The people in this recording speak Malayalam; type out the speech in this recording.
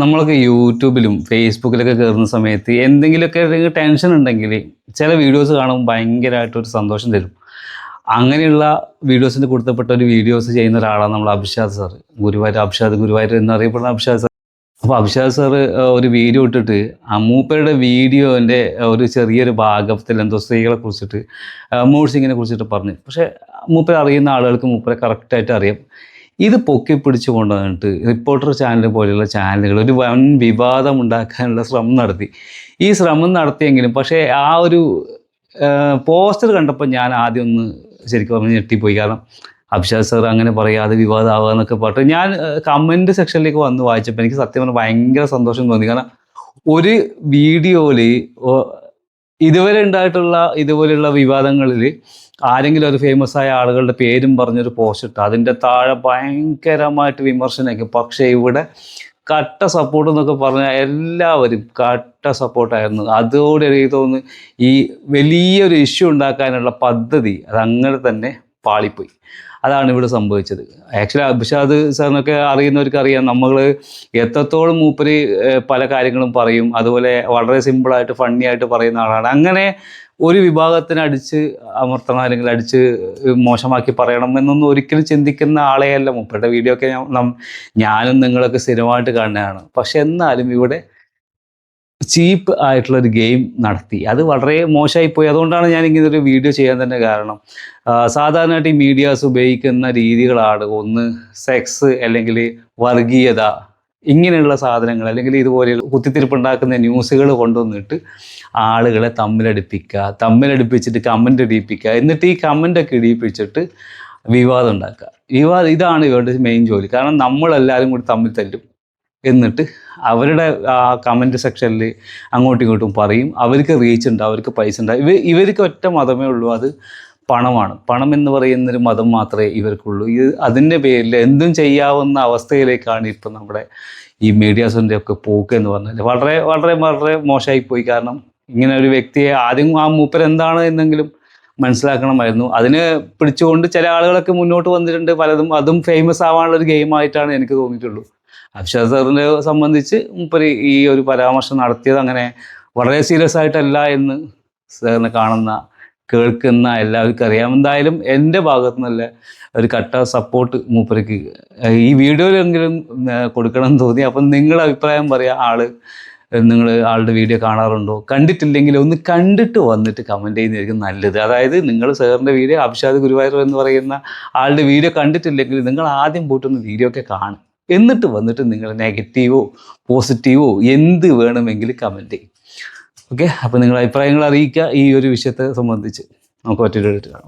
നമ്മളൊക്കെ യൂട്യൂബിലും ഫേസ്ബുക്കിലൊക്കെ കയറുന്ന സമയത്ത് എന്തെങ്കിലുമൊക്കെ ടെൻഷൻ ഉണ്ടെങ്കിൽ ചില വീഡിയോസ് കാണുമ്പോൾ ഭയങ്കരമായിട്ടൊരു സന്തോഷം തരും. അങ്ങനെയുള്ള വീഡിയോസിന് കൊടുത്തപ്പെട്ട ഒരു വീഡിയോസ് ചെയ്യുന്ന ഒരാളാണ് നമ്മൾ അഭിഷാദ് സാർ ഗുരുവായൂർ അഭിഷാദ് ഗുരുവായൂർ എന്നറിയപ്പെടുന്ന അഭിഷാദ് സാർ അപ്പോൾ അഭിഷാദ് സാർ ഒരു വീഡിയോ ഇട്ടിട്ട് അമ്മൂപ്പയുടെ വീഡിയോന്റെ ഒരു ചെറിയൊരു ഭാഗത്തിൽ എന്തോ സ്ത്രീകളെ കുറിച്ചിട്ട് മൂഡ് സിംഗിനെ കുറിച്ചിട്ട് പറഞ്ഞു. പക്ഷേ മൂപ്പരെ അറിയുന്ന ആളുകൾക്ക് മൂപ്പരെ കറക്റ്റായിട്ട് അറിയാം. ഇത് പൊക്കി പിടിച്ചു കൊണ്ടുവന്നിട്ട് റിപ്പോർട്ടർ ചാനൽ പോലെയുള്ള ചാനലുകൾ ഒരു വൻ വിവാദം ഉണ്ടാക്കാനുള്ള ശ്രമം നടത്തി. ഈ ശ്രമം നടത്തിയെങ്കിലും പക്ഷേ ആ ഒരു പോസ്റ്റർ കണ്ടപ്പോൾ ഞാൻ ആദ്യം ഒന്ന് ശരിക്കും പറഞ്ഞ് ഞെട്ടിപ്പോയി. കാരണം അഭിഷാദ് സാർ അങ്ങനെ പറയാതെ വിവാദമാവുക എന്നൊക്കെ പറഞ്ഞു ഞാൻ കമന്റ് സെക്ഷനിലേക്ക് വന്ന് വായിച്ചപ്പോൾ എനിക്ക് സത്യം പറഞ്ഞാൽ ഭയങ്കര സന്തോഷം തോന്നി. കാരണം ഒരു വീഡിയോയിൽ ഇതുവരെ ഉണ്ടായിട്ടുള്ള ഇതുപോലെയുള്ള വിവാദങ്ങളിൽ ആരെങ്കിലും ഒരു ഫേമസ് ആയ ആളുകളുടെ പേരും പറഞ്ഞൊരു പോസ്റ്റ് ഇട്ട്. അതിന്റെ താഴെ ഭയങ്കരമായിട്ട് വിമർശനമൊക്കെ പക്ഷേ ഇവിടെ കട്ട സപ്പോർട്ട് എന്നൊക്കെ പറഞ്ഞാൽ എല്ലാവരും കട്ട സപ്പോർട്ടായിരുന്നു അതോടെ എനിക്ക് തോന്നുന്നു ഈ വലിയൊരു ഇഷ്യൂ ഉണ്ടാക്കാനുള്ള പദ്ധതി അത് അങ്ങനെ തന്നെ പാളിപ്പോയി. അതാണ് ഇവിടെ സംഭവിച്ചത്. ആക്ച്വലി അഭിഷാദ് സാറിനൊക്കെ അറിയുന്നവർക്ക് അറിയാം. നമ്മൾ എത്രത്തോളം മൂപ്പര് പല കാര്യങ്ങളും പറയും. അതുപോലെ വളരെ സിമ്പിളായിട്ട് ഫണ്ണി ആയിട്ട് പറയുന്ന ആളാണ്. അങ്ങനെ ഒരു വിഭാഗത്തിന് അടിച്ച് അമർത്തണം അല്ലെങ്കിൽ അടിച്ച് മോശമാക്കി പറയണം എന്നൊന്നും ഒരിക്കലും ചിന്തിക്കുന്ന ആളെയല്ല മുപ്പയുടെ വീഡിയോ ഒക്കെ ഞാനും നിങ്ങളൊക്കെ സ്ഥിരമായിട്ട് കാണുന്നതാണ്. പക്ഷെ എന്നാലും ഇവിടെ ചീപ്പ് ആയിട്ടുള്ള ഒരു ഗെയിം നടത്തി. അത് വളരെ മോശമായി പോയി. അതുകൊണ്ടാണ് ഞാൻ ഇങ്ങനെ ഒരു വീഡിയോ ചെയ്യാൻ തന്നെ കാരണം. സാധാരണയായിട്ട് ഈ മീഡിയാസ് ഉപയോഗിക്കുന്ന രീതികളാണ്. ഒന്ന് സെക്സ് അല്ലെങ്കിൽ വർഗീയത ഇങ്ങനെയുള്ള സാധനങ്ങൾ അല്ലെങ്കിൽ ഇതുപോലെ കുത്തിത്തിരിപ്പുണ്ടാക്കുന്ന ന്യൂസുകൾ കൊണ്ടുവന്നിട്ട് ആളുകളെ തമ്മിലടിപ്പിക്കുക തമ്മിലടിപ്പിച്ചിട്ട് കമന്റ് ഇടിയിപ്പിക്കുക എന്നിട്ട് ഈ കമന്റൊക്കെ ഇടിയിപ്പിച്ചിട്ട് വിവാദം ഉണ്ടാക്കുക. വിവാദം ഇതാണ് ഇവരുടെ മെയിൻ ജോലി. കാരണം നമ്മളെല്ലാവരും കൂടി തമ്മിൽ തല്ലും. എന്നിട്ട് അവരുടെ ആ കമന്റ് സെക്ഷനിൽ അങ്ങോട്ടും ഇങ്ങോട്ടും പറയും. അവർക്ക് റീച്ച് ഉണ്ടാവും അവർക്ക് പൈസ ഉണ്ടാവും. ഇവ ഇവർക്ക് ഒറ്റ മതമേ ഉള്ളൂ. അത് പണമാണ്. പണം എന്ന് പറയുന്നൊരു മതം മാത്രമേ ഇവർക്കുള്ളൂ. ഇത് അതിന്റെ പേരിൽ എന്തും ചെയ്യാവുന്ന അവസ്ഥയിലേക്കാണ് ഇപ്പം നമ്മുടെ ഈ മീഡിയാസിന്റെ ഒക്കെ പോക്ക് എന്ന് പറഞ്ഞാൽ വളരെ വളരെ വളരെ മോശമായി പോയി. കാരണം ഇങ്ങനെ ഒരു വ്യക്തിയെ ആദ്യം ആ മൂപ്പർ എന്താണ് എന്നെങ്കിലും മനസ്സിലാക്കണമായിരുന്നു. അതിന് പിടിച്ചുകൊണ്ട് ചില ആളുകളൊക്കെ മുന്നോട്ട് വന്നിട്ടുണ്ട്. പലതും അതും ഫേമസ് ആവാനുള്ള ഒരു ഗെയിമായിട്ടാണ് എനിക്ക് തോന്നിയിട്ടുള്ളൂ. അക്ഷര സാറിനെ സംബന്ധിച്ച് മൂപ്പര് ഈ ഒരു പരാമർശം നടത്തിയത് അങ്ങനെ വളരെ സീരിയസ് ആയിട്ടല്ല എന്ന് സാറിനെ കാണുന്ന കേൾക്കുന്ന എല്ലാവർക്കും അറിയാം. എന്തായാലും എന്റെ ഭാഗത്തു നിന്നല്ല ഒരു കട്ട സപ്പോർട്ട് മൂപ്പർക്ക് ഈ വീഡിയോയിലെങ്കിലും കൊടുക്കണം എന്ന് തോന്നി. അപ്പം നിങ്ങളുടെ അഭിപ്രായം പറയാം ആൾ നിങ്ങൾ ആളുടെ വീഡിയോ കാണാറുണ്ടോ? കണ്ടിട്ടില്ലെങ്കിൽ ഒന്ന് കണ്ടിട്ട് വന്നിട്ട് കമന്റ് ചെയ്യുന്നതായിരിക്കും നല്ലത്. അതായത് നിങ്ങൾ സാറിന്റെ വീഡിയോ അഭിഷാദ് ഗുരുവായൂർ എന്ന് പറയുന്ന ആളുടെ വീഡിയോ കണ്ടിട്ടില്ലെങ്കിൽ നിങ്ങൾ ആദ്യം പോയിട്ടൊന്ന് വീഡിയോ ഒക്കെ കാണും. എന്നിട്ട് വന്നിട്ട് നിങ്ങൾ നെഗറ്റീവോ പോസിറ്റീവോ എന്ത് വേണമെങ്കിലും കമന്റ് ചെയ്യും. ഓക്കെ? അപ്പോൾ നിങ്ങളുടെ അഭിപ്രായങ്ങൾ അറിയിക്കുക ഈ ഒരു വിഷയത്തെ സംബന്ധിച്ച്. നമുക്ക് മറ്റൊരു കാണാം.